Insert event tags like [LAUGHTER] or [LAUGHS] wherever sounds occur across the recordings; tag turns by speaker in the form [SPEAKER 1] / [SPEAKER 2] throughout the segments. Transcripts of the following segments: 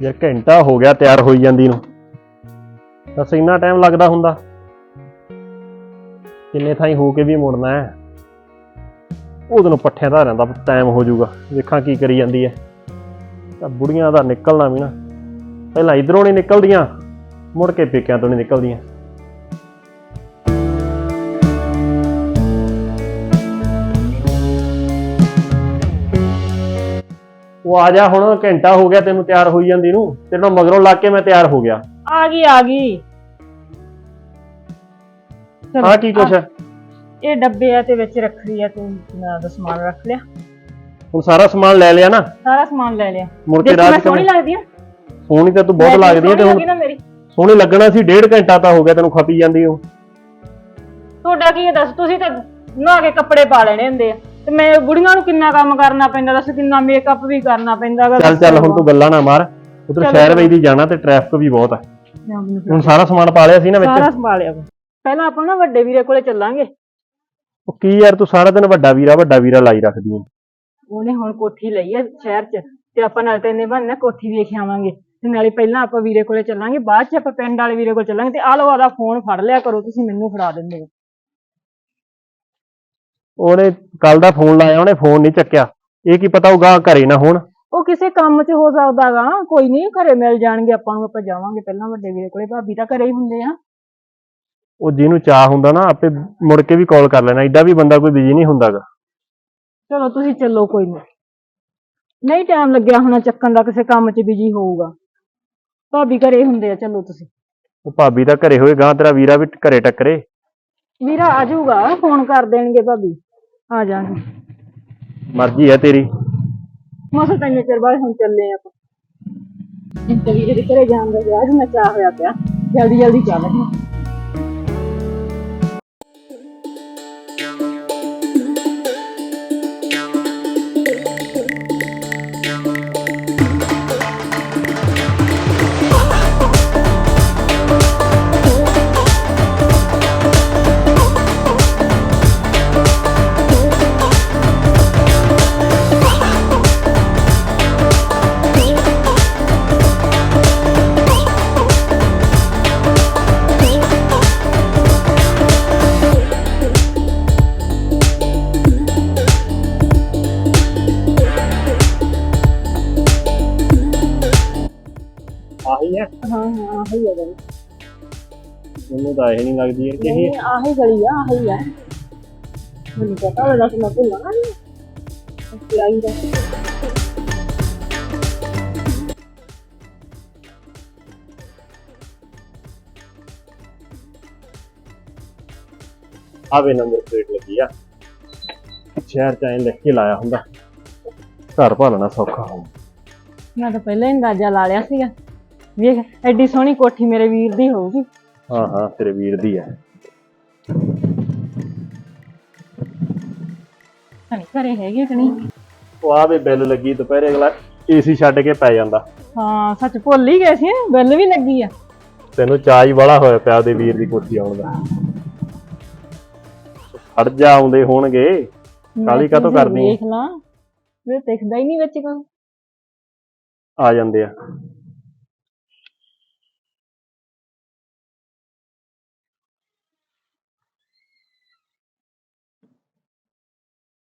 [SPEAKER 1] ਜੇ ਘੰਟਾ ਹੋ ਗਿਆ ਤਿਆਰ ਹੋਈ ਜਾਂਦੀ ਨੂੰ। ਬਸ ਇੰਨਾ ਟਾਈਮ ਲੱਗਦਾ ਹੁੰਦਾ? ਕਿੰਨੇ ਥਾਈਂ ਹੋ ਕੇ ਵੀ ਮੁੜਨਾ ਹੈ? ਉਹਦੇ ਨੂੰ ਪੱਠਿਆਂ ਧਾਰਿਆਂ ਦਾ ਟਾਈਮ ਹੋ ਜਾਊਗਾ। ਵੇਖਾਂ ਕੀ ਕਰੀ ਜਾਂਦੀ ਹੈ। ਤਾਂ ਬੁੜੀਆਂ ਦਾ ਨਿਕਲਣਾ ਵੀ ਨਾ। ਪਹਿਲਾਂ ਇਧਰੋਂ ਨਹੀਂ ਨਿਕਲਦੀਆਂ, ਮੁੜ ਕੇ ਪੇਕਿਆਂ ਤੋਂ ਨਹੀਂ ਨਿਕਲਦੀਆਂ। ਉਹ ਆ ਜਾ ਹੁਣ ਘੰਟਾ ਹੋ ਗਿਆ ਤੈਨੂੰ ਤਿਆਰ ਹੋਈ ਜਾਂਦੀ ਨੂੰ। ਤੇਰੇ ਮਗਰੋਂ ਲੱਗ ਕੇ ਮੈਂ ਤਿਆਰ ਹੋ ਗਿਆ।
[SPEAKER 2] ਆ ਗਈ ਆ ਗਈ। ਚਲੋ,
[SPEAKER 1] ਕੀ ਕੁਛ ਹੈ?
[SPEAKER 2] ਇਹ ਡੱਬੇ ਆ ਤੇ ਵਿੱਚ ਰੱਖੜੀ ਆ ਤੂੰ ਨਾ ਦਾ ਸਮਾਨ ਰੱਖ ਲਿਆ।
[SPEAKER 1] ਹੁਣ ਸਾਰਾ ਸਮਾਨ ਲੈ ਲਿਆ ਨਾ?
[SPEAKER 2] ਸਾਰਾ ਸਮਾਨ ਲੈ ਲਿਆ।
[SPEAKER 1] ਮੁੜ ਕੇ
[SPEAKER 2] ਦੇਖੀ
[SPEAKER 1] ਰਾਤ
[SPEAKER 2] ਮੈਂ ਸੋਹਣੀ ਲੱਗਦੀ ਆ।
[SPEAKER 1] ਸੋਹਣੀ ਤਾਂ ਤੂੰ ਬਹੁਤ
[SPEAKER 2] ਮੈਂ
[SPEAKER 1] ਲੱਗਦੀ ਹੈ ਤੇ ਹੁਣ
[SPEAKER 2] ਮੇਰੀ।
[SPEAKER 1] ਸੋਹਣੀ ਲੱਗਣਾ ਸੀ ਡੇਢ ਘੰਟਾ ਤਾਂ ਹੋ ਗਿਆ ਤੈਨੂੰ ਖਪੀ ਜਾਂਦੀ ਉਹ
[SPEAKER 2] ਤੁਹਾਡਾ ਕੀ ਹੈ ਦੱਸ? ਤੁਸੀਂ ਤਾਂ ਨਹਾ ਕੇ ਕੱਪੜੇ ਪਾ ਲੈਣੇ ਹੁੰਦੇ ਆ। ਤੇ ਮੈਂ ਬੁੜੀਆਂ ਨੂੰ ਕਿੰਨਾ ਕੰਮ ਕਰਨਾ ਪੈਂਦਾ ਦੱਸ ਕਿੰਨਾ ਮੇਕਅਪ ਵੀ ਕਰਨਾ ਪੈਂਦਾ
[SPEAKER 1] ਚੱਲ ਚੱਲ ਹੁਣ ਤੂੰ ਗੱਲਾਂ ਨਾ ਮਾਰ। ਉਧਰ
[SPEAKER 2] ਚਲੋ,
[SPEAKER 1] ਸ਼ਹਿਰ
[SPEAKER 2] ਚਲੋ।
[SPEAKER 1] ਵੇਦੀ ਜਾਣਾ ਤੇ ਟ੍ਰੈਫਿਕ ਵੀ ਬਹੁਤ ਹੈ
[SPEAKER 2] ਸਾਰਾ
[SPEAKER 1] ਹੁਣ ਸਾਰਾ ਸਮਾਨ ਪਾ ਲਿਆ ਸੀ ਨਾ ਵਿੱਚ?
[SPEAKER 2] ਸੰਭਾਲਿਆ ਵਾ। ਪਹਿਲਾਂ ਆਪਾਂ ਨਾ ਵੱਡੇ ਵੀਰੇ ਕੋਲੇ ਚੱਲਾਂਗੇ।
[SPEAKER 1] ਉਹ ਕੀ ਯਾਰ ਤੂੰ ਸਾਰਾ ਦਿਨ ਵੱਡਾ ਵੀਰਾ ਵੱਡਾ ਵੀਰਾ ਲਾਈ ਰੱਖਦੀ ਹੈ
[SPEAKER 2] ਉਹਨੇ ਹੁਣ ਕੋਠੀ ਲਈ ਆ ਸ਼ਹਿਰ 'ਚ ਤੇ ਆਪਾਂ ਨਾਲ ਤੇ ਇੰਨੇ ਬਹਾਨੇ ਕੋਠੀ ਵੇਖ ਆਵਾਂਗੇ। ਤੇ ਨਾਲੇ ਪਹਿਲਾਂ ਆਪਾਂ ਵੀਰੇ ਕੋਲੇ ਚੱਲਾਂਗੇ ਬਾਅਦ 'ਚ ਆਪਾਂ ਪਿੰਡ ਵਾਲੇ ਵੀਰੇ ਕੋਲ ਚੱਲਾਂਗੇ ਤੇ ਆਹ ਲਓ ਆਦਾ ਫੋਨ ਫੜ ਲਿਆ ਕਰੋ ਤੁਸੀਂ ਮੈਨੂੰ ਫੜਾ ਦਿੰਦੇ ਹੋ।
[SPEAKER 1] ਉਹਨੇ ਕੱਲ ਦਾ ਫੋਨ ਲਾਇਆ ਉਹਨੇ ਫੋਨ ਨਹੀਂ ਚੱਕਿਆ। ਇਹ ਕੀ ਪਤਾ ਉਹ ਗਾਂ ਘਰੇ ਨਾ ਹੋਣ।
[SPEAKER 2] ਉਹ ਕਿਸੇ ਕੰਮ 'ਚ ਹੋ ਸਕਦਾਗਾ। ਕੋਈ ਨਹੀਂ ਘਰੇ ਮਿਲ ਜਾਣਗੇ ਆਪਾਂ ਨੂੰ ਆਪਾਂ ਜਾਵਾਂਗੇ। ਪਹਿਲਾਂ ਵੱਡੇ ਵੀਰੇ ਕੋਲੇ ਭਾਬੀ ਤਾਂ ਘਰੇ ਹੀ ਹੁੰਦੇ ਆ।
[SPEAKER 1] ਉਹ ਜਿਹਨੂੰ ਚਾਹ ਹੁੰਦਾ ਨਾ ਆਪੇ ਮੁੜ ਕੇ ਵੀ ਕਾਲ ਕਰ ਲੈਣਾ। ਐਡਾ ਵੀ ਬੰਦਾ ਕੋਈ ਬਿਜ਼ੀ ਨਹੀਂ ਹੁੰਦਾਗਾ।
[SPEAKER 2] ਚਲੋ ਤੁਸੀਂ ਚੱਲੋ ਕੋਈ ਨਹੀਂ। ਨਹੀਂ ਟਾਈਮ ਲੱਗਿਆ ਹੋਣਾ ਚੱਕਣ ਦਾ ਕਿਸੇ ਕੰਮ 'ਚ ਬਿਜ਼ੀ ਹੋਊਗਾ। ਭਾਬੀ ਘਰੇ ਹੁੰਦੇ ਆ ਚਲੋ ਤੁਸੀਂ।
[SPEAKER 1] ਉਹ ਭਾਬੀ ਤਾਂ ਘਰੇ ਹੋਏ ਗਾਂ ਤੇਰਾ ਵੀਰਾ ਵੀ ਘਰੇ ਟੱਕਰੇ।
[SPEAKER 2] ਵੀਰਾ ਆ ਜਾਊਗਾ ਫੋਨ ਕਰ ਦੇਣਗੇ ਭਾਬੀ। ਆ ਜਾਣਗੇ
[SPEAKER 1] ਮਰਜ਼ੀ ਹੈ ਤੇਰੀ
[SPEAKER 2] ਮਸਾ ਤਾਂ ਇੰਨੇ ਚਿਰ ਬਾਅਦ ਹੁਣ ਚੱਲੇ ਆਪਾਂ ਇੰਤੇ ਵੀਰੇ ਦੇ ਘਰੇ ਜਾਣ ਦਾ ਵਿਆਹ ਮੈਂ ਚਾਹ ਹੋਇਆ ਪਿਆ ਜਲਦੀ ਜਲਦੀ ਚੱਲ
[SPEAKER 1] ਤਾਂ ਇਹ ਨਹੀਂ ਲੱਗਦੀ ਯਾਰ ਕਿ ਇਹ
[SPEAKER 2] ਨਹੀਂ ਆਹੀ ਗਲੀ ਆ ਆਹੀ ਆ। ਮੈਨੂੰ ਪਤਾ ਹੋਵੇਗਾ ਕਿ ਮੈਂ ਭੁੱਲਾਂ ਨਾ ਨਹੀਂ
[SPEAKER 1] ਆਵੇ ਨੰਬਰ ਪਲੇਟ ਲੱਗੀ ਆ। ਸ਼ਹਿਰ ਚ ਐਂ ਲਿਖ ਕੇ ਲਾਇਆ ਹੁੰਦਾ। ਘਰ ਭਾਲਣਾ ਸੌਖਾ ਹੋ
[SPEAKER 2] ਮੈਂ ਤਾਂ ਪਹਿਲਾਂ ਹੀ ਅੰਦਾਜ਼ਾ ਲਾ ਲਿਆ ਸੀਗਾ। ਵੇਖ ਐਡੀ ਸੋਹਣੀ ਕੋਠੀ ਮੇਰੇ ਵੀਰ ਦੀ ਹੋਊਗੀ।
[SPEAKER 1] ਹਾਂ ਹਾਂ ਤੇਰੇ ਵੀਰ ਦੀ ਹੈ
[SPEAKER 2] ਹਣੀ ਘਰੇ ਹੈਗੇ ਕਿ ਨਹੀਂ?
[SPEAKER 1] ਉਹ ਆਵੇ ਬਿੱਲ ਲੱਗੀ ਦੁਪਹਿਰੇ ਅਗਲਾ ਏਸੀ ਛੱਡ ਕੇ ਪੈ ਜਾਂਦਾ।
[SPEAKER 2] ਹਾਂ ਸੱਚ ਭੁੱਲ ਹੀ ਗਏ ਸੀ ਬਿੱਲ ਵੀ ਲੱਗੀ ਆ।
[SPEAKER 1] ਤੈਨੂੰ ਹੀ ਵਾਲਾ ਹੋਇਆ ਪਿਆ ਉਹਦੇ ਵੀਰ ਦੀ ਕੋਠੀ ਆਉਣ ਦਾ। ਖੜ ਜਾ ਆਉਂਦੇ ਹੋਣਗੇ। ਕਾਹਲੀ ਕਾਹਤੋਂ
[SPEAKER 2] ਮੈਂ
[SPEAKER 1] ਕਰਨੀ?
[SPEAKER 2] ਵੇਖ ਲਾਂ। ਵੇ ਦਿਖਦਾ ਹੀ ਨਹੀਂ ਵਿੱਚ ਕੋਈ।
[SPEAKER 1] ਆ ਜਾਂਦੇ ਆ।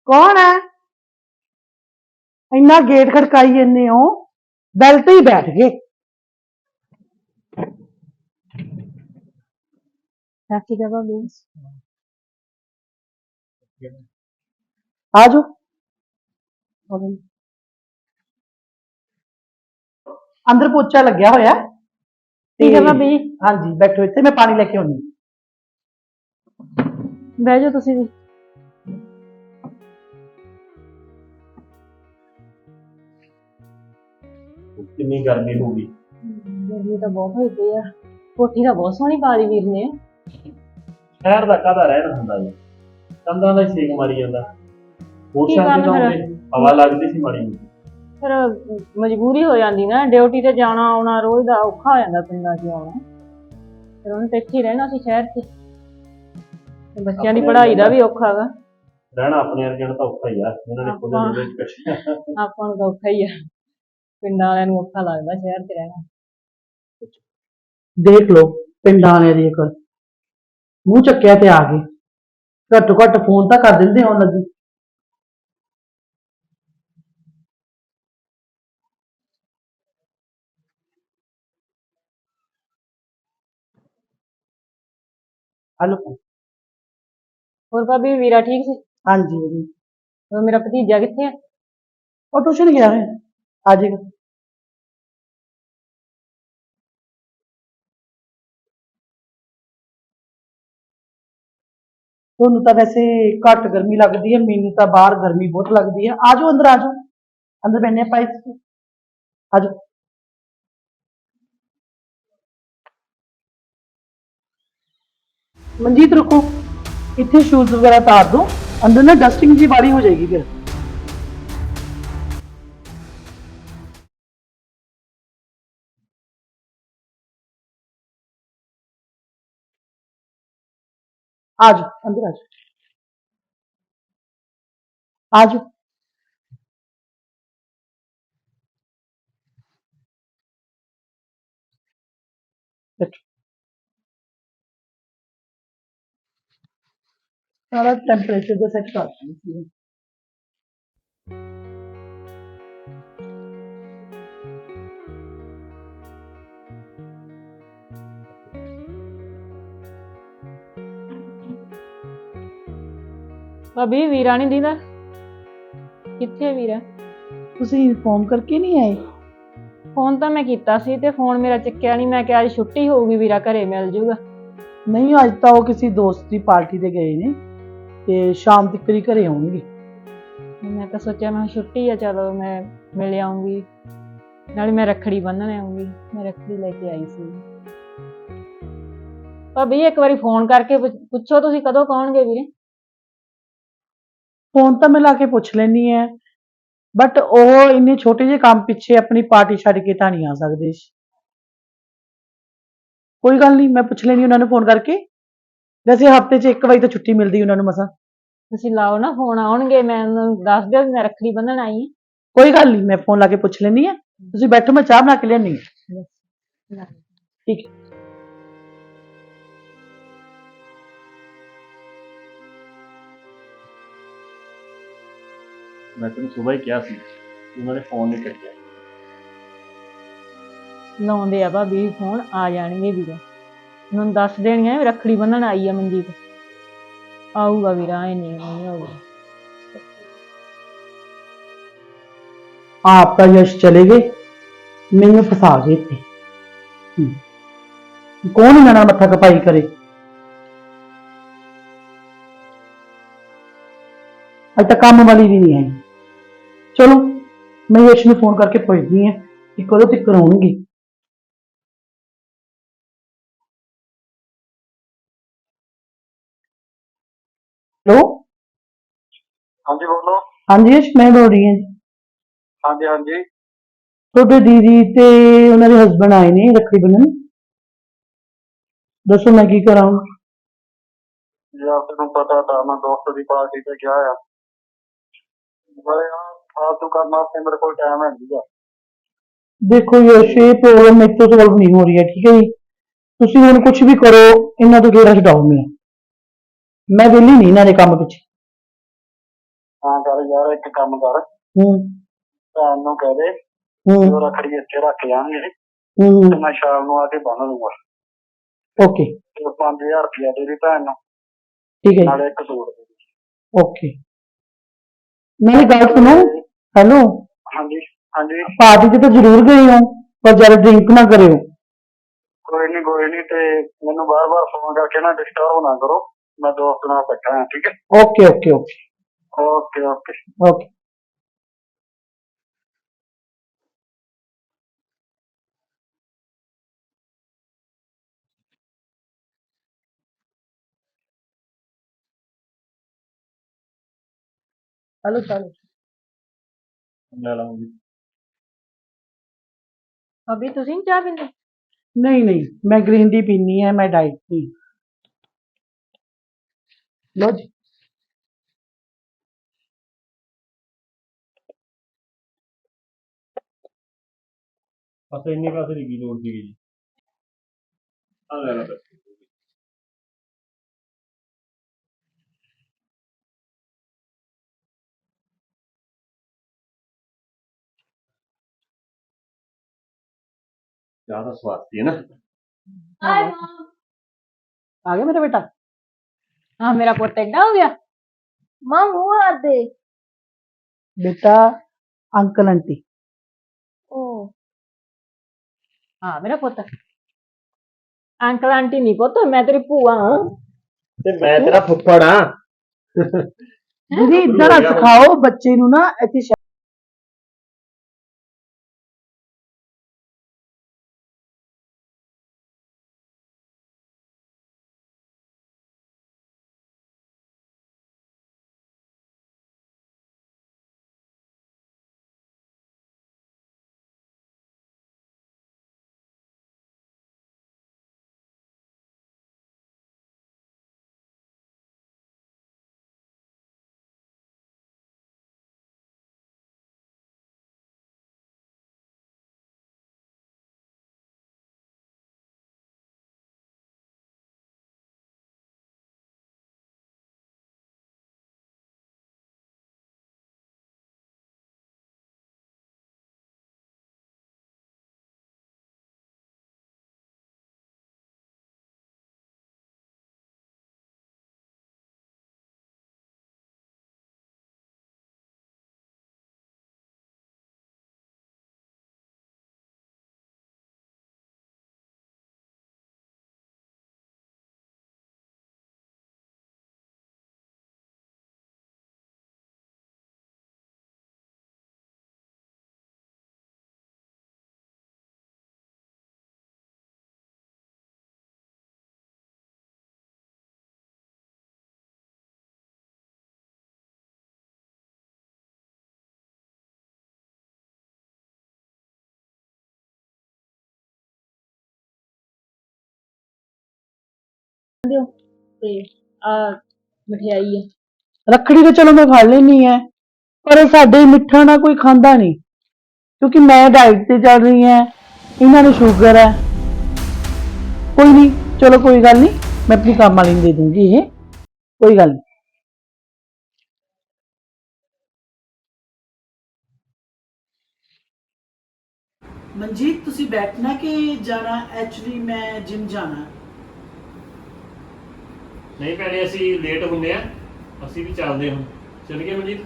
[SPEAKER 3] ਕੌਣ ਹੈ ਇੰਨਾ ਗੇਟ ਖੜਕਾਈ ਜੰਨੇ ਹੋ ਬੈਲ ਤੇ ਹੀ ਬੈਠ ਗਏ
[SPEAKER 2] ਸਾਕੀ ਜਗ੍ਹਾ ਵੀ
[SPEAKER 3] ਆ ਜਾਓ ਅੰਦਰ ਪੋਚਾ ਲੱਗਿਆ ਹੋਇਆ
[SPEAKER 2] ਠੀਕ ਹੈ
[SPEAKER 3] ਤੇ-
[SPEAKER 2] ਭਾਬੀ
[SPEAKER 3] ਹਾਂਜੀ ਬੈਠੋ ਇੱਥੇ ਮੈਂ ਪਾਣੀ ਲੈ ਕੇ ਆਉਣੀ
[SPEAKER 2] ਬਹਿ ਜਾਓ ਤੁਸੀਂ ਵੀ
[SPEAKER 1] ਕਿੰਨੀ ਗਰਮੀ ਹੋਊਗੀ
[SPEAKER 2] ਗਰਮੀ ਤਾਂ ਬਹੁਤ ਹੋਈ ਪਈ ਆ। ਕੋਠੀ ਤਾਂ ਬਹੁਤ ਸੋਹਣੀ ਪਾਲੀ ਵੀਰ ਨੇ।
[SPEAKER 1] ਸ਼ਹਿਰ ਦਾ ਕਾਹਦਾ ਰਹਿਣਾ ਹੁੰਦਾ ਜੀ? ਕੰਧਾਂ ਦਾ ਹੀ ਸੇਕ ਮਾਰੀ ਜਾਂਦਾ। ਹੋਰ
[SPEAKER 2] ਕੀ
[SPEAKER 1] ਸ਼ਹਿਰ
[SPEAKER 2] ਕਰਨ
[SPEAKER 1] ਦੇ ਤਾਂ
[SPEAKER 2] ਫਿਰ?
[SPEAKER 1] ਹੁੰਦੇ, ਹਵਾ ਲੱਗਦੀ ਸੀ ਮਾੜੀ ਜਿਹੀ।
[SPEAKER 2] ਫਿਰ ਮਜਬੂਰੀ ਹੋ ਜਾਂਦੀ ਨਾ ਡਿਊਟੀ ਤੇ ਜਾਣਾ ਆਉਣਾ ਰੋਜ਼ ਦਾ ਔਖਾ ਹੋ ਜਾਂਦਾ ਪਿੰਡਾਂ 'ਚ ਆਉਣਾ। ਫਿਰ ਉਹਨੇ ਤੇ ਇੱਥੇ ਹੀ ਰਹਿਣਾ ਸੀ ਸ਼ਹਿਰ 'ਚ। ਤੇ ਬੱਚਿਆਂ ਦੀ
[SPEAKER 1] ਆਪਣੇ
[SPEAKER 2] ਪੜ੍ਹਾਈ ਦਾ ਵੀ ਔਖਾ ਹੈਗਾ
[SPEAKER 1] ਰਹਿਣਾ ਆਪਣੇ ਵਰਗਿਆਂ ਨੂੰ ਤਾਂ ਔਖਾ ਹੀ ਆ ਇਹਨਾਂ ਨੇ ਖੁਦ ਦੇ ਵਿੱਚ
[SPEAKER 2] ਆਪਾਂ ਨੂੰ ਤਾਂ ਔਖਾ ਹੀ ਆ। ਪਿੰਡਾਂ ਵਾਲਿਆਂ ਨੂੰ ਔਖਾ ਲੱਗਦਾ ਸ਼ਹਿਰ 'ਚ ਰਹਿਣਾ।
[SPEAKER 3] ਦੇਖ ਲਓ ਪਿੰਡਾਂ ਵਾਲਿਆਂ ਦੀ ਇੱਕ ਮੂੰਹ ਚੱਕਿਆ ਤੇ ਆ ਗਏ ਘੱਟੋ ਘੱਟ ਫੋਨ ਤਾਂ ਕਰ ਦਿੰਦੇ ਹੁਣ ਲੱਗੀ। ਹਲੋ।
[SPEAKER 2] ਹੋਰ ਭਾਬੀ ਵੀਰਾ ਠੀਕ ਸੀ?
[SPEAKER 3] ਹਾਂਜੀ ਜੀ
[SPEAKER 2] ਉਹ ਮੇਰਾ ਭਤੀਜਾ ਕਿੱਥੇ ਆ?
[SPEAKER 3] ਉਹ ਟਿਊਸ਼ਨ ਗਿਆ ਹੈ। ਆ ਜਾਏਗਾ। ਤੁਹਾਨੂੰ ਤਾਂ ਵੈਸੇ ਘੱਟ ਗਰਮੀ ਲੱਗਦੀ ਹੈ, ਮੈਨੂੰ ਤਾਂ ਬਾਹਰ ਗਰਮੀ ਬਹੁਤ ਲੱਗਦੀ ਹੈ। ਆ ਜਾਓ ਅੰਦਰ ਆ ਜਾਓ ਅੰਦਰ ਬੈਠਨੇ ਆਪਾਂ ਇਸ ਆ ਜਾਓ ਮਨਜੀਤ, ਰੁਕੋ। ਇੱਥੇ ਸ਼ੂਜ਼ ਵਗੈਰਾ ਤਾਰ ਦੋ ਅੰਦਰ ਨਾ ਡਸਟਿੰਗ ਜੀ ਬਾਰੀ ਹੋ ਜਾਏਗੀ ਫਿਰ। आ जाओ अंदर आ जाओ आ जाओ बैठो सारा टेम्परेचर का सेट कर
[SPEAKER 2] ਭਾਬੀ ਵੀਰਾ ਨਹੀਂ ਦੀਦਾ? ਕਿੱਥੇ ਵੀਰਾ?
[SPEAKER 3] ਤੁਸੀਂ ਇਨਫੋਰਮ ਕਰਕੇ ਨਹੀਂ ਆਏ?
[SPEAKER 2] ਫੋਨ ਤਾਂ ਮੈਂ ਕੀਤਾ ਸੀ ਤੇ ਫੋਨ ਮੇਰਾ ਚੱਕਿਆ ਨਹੀਂ। ਮੈਂ ਕਿਹਾ ਅੱਜ ਛੁੱਟੀ ਹੋਊਗੀ ਵੀਰਾ ਘਰੇ ਮਿਲ ਜੂਗਾ।
[SPEAKER 3] ਨਹੀਂ ਅੱਜ ਤਾਂ ਉਹ ਕਿਸੇ ਦੋਸਤ ਦੀ ਪਾਰਟੀ ਤੇ ਗਏ ਨੇ ਤੇ ਸ਼ਾਮ ਤੱਕ ਹੀ ਘਰੇ ਆਉਣਗੇ।
[SPEAKER 2] ਮੈਂ ਤਾਂ ਸੋਚਿਆ ਮੈਂ ਛੁੱਟੀ ਆ ਚਲੋ ਮੈਂ ਮਿਲ ਆਉਂਗੀ। ਨਾਲੇ ਮੈਂ ਰੱਖੜੀ ਬੰਨਣ ਆਉਂਗੀ। ਮੈਂ ਰੱਖੜੀ ਲੈ ਕੇ ਆਈ ਸੀ। ਭਾਬੀ ਇੱਕ ਵਾਰੀ ਫੋਨ ਕਰਕੇ ਪੁੱਛੋ ਤੁਸੀਂ ਕਦੋਂ ਕਹੋਗੇ ਵੀਰੇ?
[SPEAKER 3] ਫੋਨ ਤਾਂ ਮੈਂ ਲਾ ਕੇ ਪੁੱਛ ਲੈਣੀ ਹੈ। ਬਟ ਉਹ ਇੰਨੇ ਛੋਟੇ ਜਿਹੇ ਕੰਮ ਪਿੱਛੇ ਆਪਣੀ ਪਾਰਟੀ ਛੱਡ ਕੇ ਤਾਂ ਨਹੀਂ ਆ ਸਕਦੇ। ਕੋਈ ਗੱਲ ਨਹੀਂ ਮੈਂ ਪੁੱਛ ਲੈਣੀ ਉਹਨਾਂ ਨੂੰ ਫੋਨ ਕਰਕੇ। ਵੈਸੇ ਹਫ਼ਤੇ 'ਚ ਇੱਕ ਵਾਰੀ ਤਾਂ ਛੁੱਟੀ ਮਿਲਦੀ ਉਹਨਾਂ ਨੂੰ ਮਸਾਂ।
[SPEAKER 2] ਤੁਸੀਂ ਲਾਓ ਨਾ ਫੋਨ ਆਉਣਗੇ ਮੈਂ ਉਹਨਾਂ ਨੂੰ ਦੱਸ ਦਿਓ ਵੀ ਮੈਂ ਰੱਖੜੀ ਬੰਨਣ ਆਈ ਹਾਂ।
[SPEAKER 3] ਕੋਈ ਗੱਲ ਨਹੀਂ ਮੈਂ ਫੋਨ ਲਾ ਕੇ ਪੁੱਛ ਲੈਣੀ ਹੈ। ਤੁਸੀਂ ਬੈਠੋ ਮੈਂ ਚਾਹ ਬਣਾ ਕੇ ਲਿਆਨੀ ਹੈ। ਠੀਕ ਹੈ।
[SPEAKER 1] ਮੈਂ ਤੈਨੂੰ ਸਵੇਰ ਹੀ ਕਿਹਾ ਸੀ ਉਹਨਾਂ ਨੇ ਫੋਨ ਨਹੀਂ ਚੱਕਿਆ
[SPEAKER 2] ਲਾਉਂਦੇ ਆ ਭਾਬੀ ਫੋਨ ਆ ਜਾਣਗੇ ਵੀਰੇ। ਉਹਨਾਂ ਦੱਸ ਦੇਣੀਆਂ ਵੀ ਰੱਖੜੀ ਬੰਨਣ ਆਈ ਆ ਮਨਜੀਤ। ਆਊਗਾ ਵੀਰਾ ਐ ਨਹੀਂ ਨਹੀਂ ਆਊਗਾ।
[SPEAKER 3] ਆਪ ਤਾਂ ਯਸ਼ ਚਲੇ ਗਏ ਮੈਨੂੰ ਫਸਾ ਗਏ ਇੱਥੇ। ਹਮ। ਕੌਣ ਇਹਨਾਂ ਨਾਲ ਮੱਥਾ ਕਪਾਈ ਕਰੇ? ਅੱਜ ਤੱਕ ਕੰਮ ਵਾਲੀ ਵੀ ਨਹੀਂ ਆਈ। ਚਲੋ ਮੈਂ ਯਸ਼ ਨੂੰ ਫੋਨ ਕਰਕੇ ਪੁੱਛਦੀ ਹਾਂ ਕਿ ਕਦੋਂ ਤੱਕ ਆਉਣਗੇ ਹੈਲੋ?
[SPEAKER 4] ਹਾਂਜੀ ਬੋਲੋ।
[SPEAKER 3] ਹਾਂਜੀ ਯਸ਼ ਮੈਂ ਬੋਲ ਰਹੀ ਹਾਂ। ਜੀ
[SPEAKER 4] ਹਾਂਜੀ ਹਾਂਜੀ।
[SPEAKER 3] ਤੁਹਾਡੇ ਦੀਦੀ ਤੇ ਉਹਨਾਂ ਦੇ ਹਸਬੰਡ ਆਏ ਨੇ ਰੱਖੜੀ ਬੰਨਣ। ਦੱਸੋ ਮੈਂ ਕੀ ਕਰਾਂ?
[SPEAKER 4] ਯਾਰ ਤੈਨੂੰ ਪਤਾ ਤਾਂ ਮੈਂ ਦੋਸਤ ਦੀ ਪਾਰਟੀ ਤੇ ਗਿਆ ਆ। ਮੈਂ ਫਾਲਤੂ ਕਰਨ ਵਾਸਤੇ ਮੇਰੇ ਕੋਲ ਟਾਈਮ ਹੈ ਨਹੀਂਗਾ
[SPEAKER 3] ਦੇਖੋ ਯਸ਼ ਇਹ ਪ੍ਰੋਬਲਮ ਮੇਰੇ ਤੋਂ ਸੋਲਵ ਨਹੀਂ ਹੋ ਰਹੀ ਹੈ ਠੀਕ ਹੈ ਜੀ? ਤੁਸੀਂ ਹੁਣ ਕੁਝ ਵੀ ਕਰੋ ਇਹਨਾਂ ਤੋਂ ਗੇੜਾ ਛਡਾਓ ਮੇਰਾ ਮੈਂ ਵਿਹਲੀ ਨਹੀਂ ਇਹਨਾਂ ਦੇ ਕੰਮ ਪਿੱਛੇ।
[SPEAKER 4] ਹਾਂ ਕਰ ਯਾਰ ਇੱਕ ਕੰਮ ਕਰ।
[SPEAKER 3] ਹੂੰ।
[SPEAKER 4] ਭੈਣ ਨੂੰ ਕਹਿ ਦੇ
[SPEAKER 3] ਹੂੰ।
[SPEAKER 4] ਰੱਖੜੀ ਇੱਥੇ ਰੱਖ ਜਾਣਗੇ ਤੇ
[SPEAKER 3] ਹੂੰ
[SPEAKER 4] ਮੈਂ ਸ਼ਾਮ ਨੂੰ ਆ ਕੇ ਬੰਨ ਦੂੰਗਾ
[SPEAKER 3] ਓਕੇ।
[SPEAKER 4] ਤੇ 5000 ਰੁਪਇਆ ਦੇ ਦੀ ਭੈਣ ਨੂੰ।
[SPEAKER 3] ਠੀਕ ਹੈ ਜੀ।
[SPEAKER 4] ਨਾਲੇ ਇੱਕ ਸੂਟ ਦੇ।
[SPEAKER 3] ਓਕੇ। ਮੇਰੀ ਗੱਲ ਸੁਣੋ। ਹੈਲੋ?
[SPEAKER 4] ਹਾਂਜੀ ਹਾਂਜੀ।
[SPEAKER 3] ਪਾਰਟੀ 'ਚ ਤਾਂ ਜ਼ਰੂਰ ਗਏ ਹੋ ਪਰ ਜ਼ਿਆਦਾ ਡਰਿੰਕ ਨਾ ਕਰਿਓ।
[SPEAKER 4] ਕੋਈ ਨਹੀਂ ਕੋਈ ਨਹੀਂ ਤੇ ਮੈਨੂੰ ਬਾਰ-ਬਾਰ ਫੋਨ ਕਰਕੇ ਨਾ ਡਿਸਟਰਬ ਨਾ ਕਰੋ। ਮੈਂ ਦੋਸਤ ਨਾਲ ਬੈਠਾ ਹਾਂ ਠੀਕ ਹੈ?
[SPEAKER 3] Okay okay okay.
[SPEAKER 4] Okay okay.
[SPEAKER 3] Okay. ਚਲੋ ਚਲੋ
[SPEAKER 1] ਲੈ ਲਾਂਗੀ।
[SPEAKER 2] ਭਾਬੀ ਤੁਸੀਂ ਚਾਹ ਪੀਂਦੇ?
[SPEAKER 3] ਨਹੀਂ ਨਹੀਂ ਮੈਂ ਗ੍ਰੀਨ ਟੀ ਪੀਣੀ ਹੈ ਮੈਂ ਡਾਈਟ ਨਹੀਂ ਲੋ ਜੀ।
[SPEAKER 1] ਬਸ ਇੰਨੇ ਪੈਸੇ ਦੀ ਕੀ ਲੋੜ ਸੀਗੀ ਜੀ? ਆ ਲੈ ਲੈ ਚਾਹ ਦਾ ਸਵਾਦ ਸੀ ਨਾ
[SPEAKER 3] ਆ ਗਿਆ ਮੇਰਾ ਬੇਟਾ?
[SPEAKER 2] ਹਾਂ ਮੇਰਾ ਪੁੱਤ ਏਡਾ ਹੋ ਗਿਆ।
[SPEAKER 5] ਮਾਂ ਮੂੰਹ ਹੱਥ ਦੇ।
[SPEAKER 3] ਬੇਟਾ ਅੰਕਲ ਆਂਟੀ।
[SPEAKER 5] ਉਹ
[SPEAKER 2] ਹਾਂ ਮੇਰਾ ਪੁੱਤ। ਅੰਕਲ ਆਂਟੀ ਨਹੀਂ ਪੁੱਤ ਮੈਂ ਤੇਰੀ ਭੂਆ ਹਾਂ।
[SPEAKER 1] ਤੇ ਮੈਂ ਤੇਰਾ ਫੁੱਫੜ ਆ
[SPEAKER 3] ਦੀਦੀ [LAUGHS] ਇਦਾਂ ਨਾ ਸਿਖਾਓ ਬੱਚੇ ਨੂੰ ਨਾ ਇੱਥੇ
[SPEAKER 2] ਤੇ ਆ ਮਠਿਆਈ ਹੈ
[SPEAKER 3] ਰੱਖੜੀ ਤਾਂ ਚਲੋ ਮੈਂ ਖਾ ਲੈਣੀ ਹੈ ਪਰ ਸਾਡੇ ਮਿੱਠਾ ਨਾ ਕੋਈ ਖਾਂਦਾ ਨਹੀਂ ਕਿਉਂਕਿ ਮੈਂ ਡਾਈਟ ਤੇ ਚੱਲ ਰਹੀ ਹਾਂ ਇਹਨਾਂ ਨੂੰ ਸ਼ੂਗਰ ਹੈ। ਕੋਈ ਨਹੀਂ ਚਲੋ ਕੋਈ ਗੱਲ ਨਹੀਂ ਮੈਂ ਆਪਣੀ ਕੰਮ ਵਾਲੀ ਨੂੰ ਦੇ ਦੂੰਗੀ ਇਹ ਕੋਈ ਗੱਲ ਨਹੀਂ। ਮਨਜੀਤ ਤੁਸੀਂ ਬੈਠਣਾ ਕਿ ਜਾਣਾ? ਐਕਚੁਅਲੀ ਮੈਂ ਜਿਮ ਜਾਣਾ।
[SPEAKER 1] ਨਹੀਂ ਭੈਣੇ ਅਸੀਂ ਲੇਟ ਹੁੰਨੇ ਆ। ਅਸੀਂ ਵੀ ਚੱਲਦੇ ਹਾਂ। ਚੱਲ ਗਏ ਮਨਜੀਤ?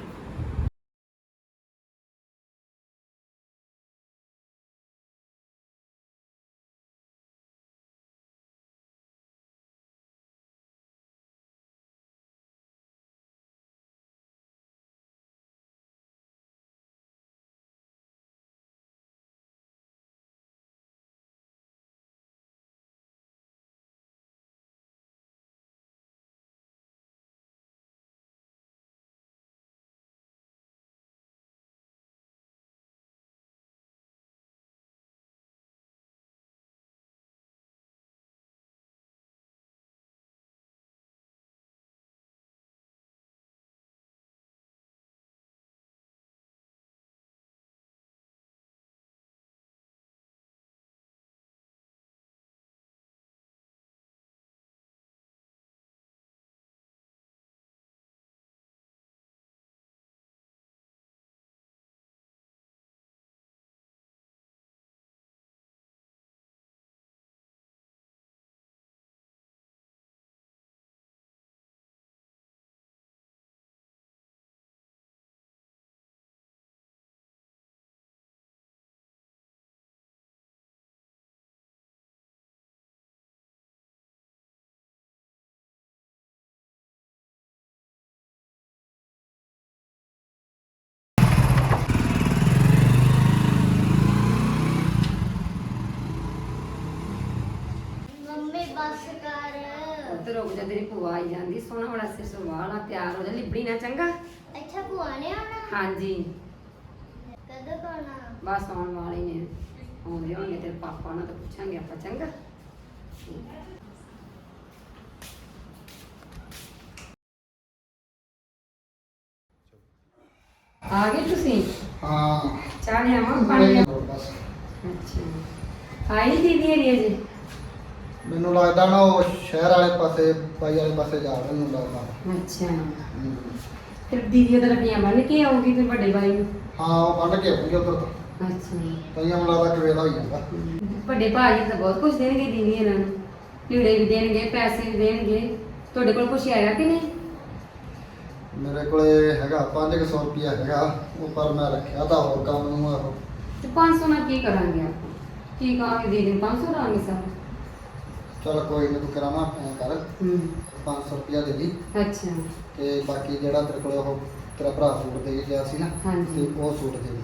[SPEAKER 6] ਤੇਰੀ ਭੂਆ ਆਈ ਜਾਂਦੀ ਸੋਹਣਾ ਬੜਾ ਸਿਰ ਸਵਾਲਾ ਤਿਆਰ ਹੋ ਜਾ ਲਿਬੜੀ ਨਾ ਚੰਗਾ।
[SPEAKER 5] ਅੱਛਾ ਭੂਆ ਨੇ ਆਉਣਾ?
[SPEAKER 6] ਹਾਂਜੀ।
[SPEAKER 5] ਕਦੋਂ ਕੋਣਾ
[SPEAKER 6] ਬਸ ਆਉਣ ਵਾਲੇ ਨੇ। ਆਉਂਦੇ ਹੋਣਗੇ ਤੇਰੇ ਪਾਪਾ ਨਾਲ ਤਾਂ ਪੁੱਛਾਂਗੇ ਆਪਾਂ ਚੰਗਾ। ਆ ਗਏ ਤੁਸੀਂ?
[SPEAKER 7] ਹਾਂ।
[SPEAKER 6] ਚਾਹ ਲਿਆਵਾਂ ਪਾਣੀ ਲਿਆਵਾਂ?
[SPEAKER 7] ਬਸ।
[SPEAKER 6] ਅੱਛਾ। ਆਈ ਦੀਦੀ ਹਰੀ ਅਜੇ?
[SPEAKER 7] ਮੈਨੂੰ ਲੱਗਦਾ ਨਾ ਉਹ ਸ਼ਹਿਰ ਵਾਲੇ ਪਾਸੇ ਬਾਈ ਵਾਲੇ ਪਾਸੇ ਜਾ ਰਹੇ ਨੂੰ ਲੱਗਦਾ।
[SPEAKER 6] ਅੱਛਾ।
[SPEAKER 7] ਹਮ।
[SPEAKER 6] ਫਿਰ ਦੀਦੀ ਉਹਦਾ ਰੱਖੀਆਂ ਬੰਨ ਕੇ ਆਉਗੀ ਫਿਰ ਵੱਡੇ ਬਾਈ ਨੂੰ?
[SPEAKER 7] ਹਾਂ ਉਹ ਬੰਦ ਕੇ ਆਉਂਗੀ ਉਧਰ ਤੋਂ।
[SPEAKER 6] ਅੱਛਾ।
[SPEAKER 7] ਕਈਆਂ ਨੂੰ ਲੱਗਦਾ ਕਿ ਵੇਲਾ ਹੋ ਜਾਂਦਾ
[SPEAKER 6] ਵੱਡੇ ਭਾਜੀ ਤਾਂ ਬਹੁਤ ਕੁਝ ਦੇਣਗੇ ਦੀਦੀ ਇਹਨਾਂ ਨੂੰ। ਲੀੜੇ ਵੀ ਦੇਣਗੇ ਪੈਸੇ ਵੀ ਦੇਣਗੇ। ਤੁਹਾਡੇ ਕੋਲ ਕੁਝ ਆਇਆ ਕਿ ਨਹੀਂ?
[SPEAKER 7] ਮੇਰੇ ਕੋਲੇ ਹੈਗਾ 500 ਰੁਪਿਆ ਹੈਗਾ। ਉਹ ਪਰ ਮੈਂ ਰੱਖਿਆ ਤਾਂ ਹੋਰ ਕੰਮ ਨੂੰ ਆਹੋ।
[SPEAKER 6] ਤੇ 500 ਨਾਲ ਕੀ ਕਰਾਂਗੇ ਆਪਾਂ? ਕੀ ਕਹਾਂਗੇ ਦੀਦੀ ਨੂੰ? 500 ਦਾਂਗੇ ਸਭ?
[SPEAKER 7] ਚਲ ਕੋਈ ਨਹੀਂ ਤੂੰ ਕਰਾਵਾਂ ਐਂ ਕਰ।
[SPEAKER 6] ਹੂੰ।
[SPEAKER 7] 500 ਰੁਪਿਆ ਦੇ ਦੀ।
[SPEAKER 6] ਅੱਛਾ।
[SPEAKER 7] ਤੇ ਬਾਕੀ ਜਿਹੜਾ ਤੇਰੇ ਕੋਲੇ ਉਹ ਤੇਰਾ ਭਰਾ ਸੂਟ ਦੇ ਗਿਆ ਸੀ ਨਾ
[SPEAKER 6] ਹਾਂਜੀ।
[SPEAKER 7] ਤੇ ਉਹ ਸੂਟ ਦੇ ਦੇ।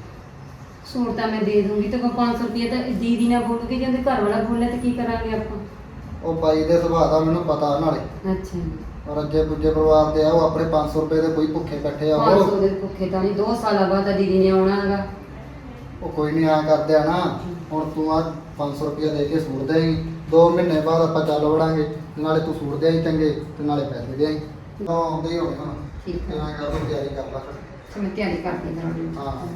[SPEAKER 6] ਸੂਟ ਤਾਂ ਮੈਂ ਦੇ ਦੂੰਗੀ ਤੇ ਕੋਈ 500 ਰੁਪਏ ਤਾਂ ਦੀਦੀ ਨਾਲ ਬੋਲੂਗੀ ਜੇ ਉਹਦੇ ਘਰ ਵਾਲਾ ਬੋਲੇ ਤਾਂ ਕੀ ਕਰਾਂਗੇ ਆਪਾਂ?
[SPEAKER 7] ਉਹ ਬਾਈ ਦੇ ਸੁਭਾਅ ਦਾ ਮੈਨੂੰ ਪਤਾ ਨਾਲੇ।
[SPEAKER 6] ਅੱਛਾ
[SPEAKER 7] ਔਰ ਅੱਗੇ ਪੁੱਜੇ ਪਰਿਵਾਰ ਦੇ ਆ ਉਹ ਆਪਣੇ 500 ਰੁਪਏ ਦੇ ਕੋਈ ਭੁੱਖੇ ਬੈਠੇ ਆ
[SPEAKER 6] 500
[SPEAKER 7] ਉਹ
[SPEAKER 6] ਦੇ ਭੁੱਖੇ ਤਾਂ ਨਹੀਂ 2 ਸਾਲਾਂ ਬਾਅਦ ਤਾਂ ਦੀਦੀ ਨੇ ਆਉਣਾ ਹੈਗਾ।
[SPEAKER 7] ਉਹ ਕੋਈ ਨਹੀਂ ਆ ਕਰਦੇ ਆ ਨਾ ਹੁਣ ਤੂੰ ਆ 500 ਰੁਪਏ ਦੇ ਕੇ ਸੂਟ ਦੇਂਗੀ 2 ਮਹੀਨੇ ਬਾਅਦ ਆਪਾਂ ਚੱਲ ਵੜਾਂਗੇ ਨਾਲੇ ਤੂੰ ਸੂਟ ਦੇਈ ਚੰਗੇ ਤੇ ਨਾਲੇ ਪੈਸੇ ਦੇਈ ਹਾਂ ਆਉਂਦੇ ਹੀ ਹੋਣੇ ਹੁਣ
[SPEAKER 6] ਠੀਕ
[SPEAKER 7] ਤੇ
[SPEAKER 6] ਹੈ।
[SPEAKER 7] ਮੈਂ ਕਰ ਤੂੰ ਤਿਆਰੀ ਕਰ ਲਾ।
[SPEAKER 6] ਤੇ ਮੈਂ ਤਿਆਰੀ ਕਰਦੀ ਹਾਂ
[SPEAKER 7] ਹਾਂ।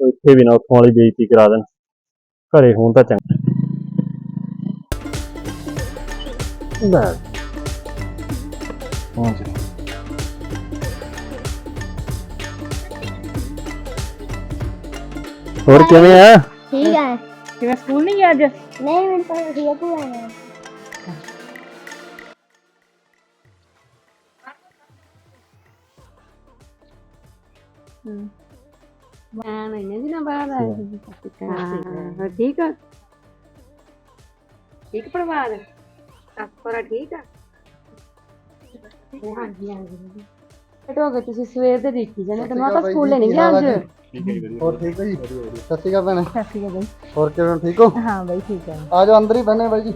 [SPEAKER 1] ਉਹ ਇੱਥੇ ਵੀ ਨਾ ਉੱਥੋਂ ਵਾਲੀ ਬੇਇੱਜ਼ਤੀ ਕਰਾ ਦੇਣ। ਘਰੇ ਹੋਣ ਤਾਂ ਚੰਗਾ। ਲੈ ਪਹੁੰਚ। ਹੋਰ ਕਿਵੇਂ ਆ?
[SPEAKER 5] ਠੀਕ ਹੈ
[SPEAKER 2] ਕਿਵੇਂ ਸਕੂਲ ਨਹੀਂ ਗਿਆ ਅੱਜ?
[SPEAKER 5] ਨਹੀਂ ਮੈਨੂੰ ਪਤਾ ਸੀ ਭੂਆ ਨੇ
[SPEAKER 6] ਮੈਂ ਮਹੀਨੇ ਦਿਨਾਂ ਬਾਅਦ ਆਈ ਸੀ ਹਾਂ ਠੀਕ ਆ? ਠੀਕ ਪਰਿਵਾਰ? ਸੱਸ ਠੀਕ ਆ? ਹਾਂਜੀ ਹਾਂਜੀ। ਹੋ ਗਏ ਤੁਸੀਂ ਸਵੇਰ ਦੇ ਦੇਖੀ ਜਾਂਦੇ ਤੇ ਮੈਂ ਤਾਂ ਸਕੂਲੇ ਨਹੀਂ ਗਿਆ ਅੱਜ।
[SPEAKER 7] ਹੋਰ ਠੀਕ ਹੈ ਜੀ? ਸਤਿ ਸ਼੍ਰੀ ਅਕਾਲ ਭੈਣੇ।
[SPEAKER 2] ਸਤਿ ਸ਼੍ਰੀ ਅਕਾਲ
[SPEAKER 7] ਹੋਰ ਕਿਵੇਂ ਠੀਕ ਹੋ?
[SPEAKER 2] ਹਾਂ ਬਾਈ ਠੀਕ ਹੈ।
[SPEAKER 7] ਆ ਜਾਓ ਅੰਦਰ ਹੀ ਬਹਿਨੇ ਬਾਈ ਜੀ।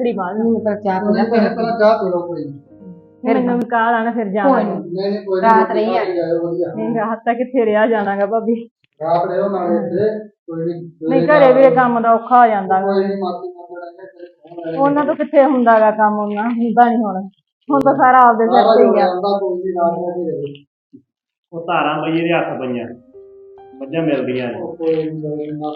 [SPEAKER 2] ਲੱਕੜੀ ਬਾਲ
[SPEAKER 6] ਮੈਨੂੰ ਪਰ ਚਾਹ
[SPEAKER 7] ਪਹਿਲਾਂ ਪਹਿਲਾਂ ਚਾਹ ਪੀ ਲਓ ਕੋਈ। ਨੀ।
[SPEAKER 2] ਫਿਰ ਮੈਨੂੰ ਵੀ ਕਾਲ ਆਣਾ ਫਿਰ ਜਾਵਾਂਗੇ
[SPEAKER 7] ਨਹੀਂ। ਨਹੀਂ ਕੋਈ
[SPEAKER 6] ਰਾਤ
[SPEAKER 7] ਨਹੀਂ
[SPEAKER 6] ਰਹੀ ਆ।
[SPEAKER 7] ਵਧੀਆ।
[SPEAKER 2] ਨਹੀਂ ਰਾਤ ਤੱਕ ਕਿੱਥੇ ਰਿਹਾ ਜਾਣਾਗਾ ਭਾਬੀ।
[SPEAKER 7] ਰਾਤ ਰਹੋ ਨਾਲੇ ਇੱਥੇ ਕੋਈ ਨਹੀਂ
[SPEAKER 2] ਨਹੀਂ ਘਰੇ ਵੀ ਇਹ ਕੰਮ ਦਾ ਔਖਾ ਹੋ ਜਾਂਦਾ ਗਾ।
[SPEAKER 7] ਕੋਈ ਨਹੀਂ ਮਾਫੀ ਮੰਗਣਾ
[SPEAKER 2] ਉਹਨਾਂ ਤੋਂ ਕਿੱਥੇ ਹੁੰਦਾਗਾ ਕੰਮ ਉਹਨਾਂ? ਹੁੰਦਾ ਨਹੀਂ ਹੁਣ। ਹੁਣ ਤਾਂ ਸਾਰਾ ਆਪਦੇ ਸਿਰ ਤੇ ਹੀ ਆ।
[SPEAKER 7] ਕੋਈ ਨਹੀਂ ਰਾਤ ਨੂੰ ਹੀ ਰਹੇ।
[SPEAKER 1] ਉਹ ਧਾਰਾਂ ਬਈ ਇਹਦੇ ਹੱਥ ਪਈਆਂ। ਮੱਝਾਂ ਮਿਲਦੀਆਂ ਨੇ।
[SPEAKER 7] ਕੋਈ ਨਹੀਂ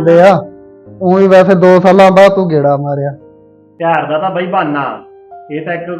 [SPEAKER 7] ਦੇ ਆ। ਉਹ ਵੀ ਵੈਸੇ 2 ਸਾਲਾਂ ਬਾਅਦ ਤੂੰ ਗੇੜਾ ਮਾਰਿਆ।
[SPEAKER 1] ਪਿਆਰ ਦਾ ਤਾਂ ਬਈ ਬਹਾਨਾ। ਇਹ ਤਾਂ ਇੱਕ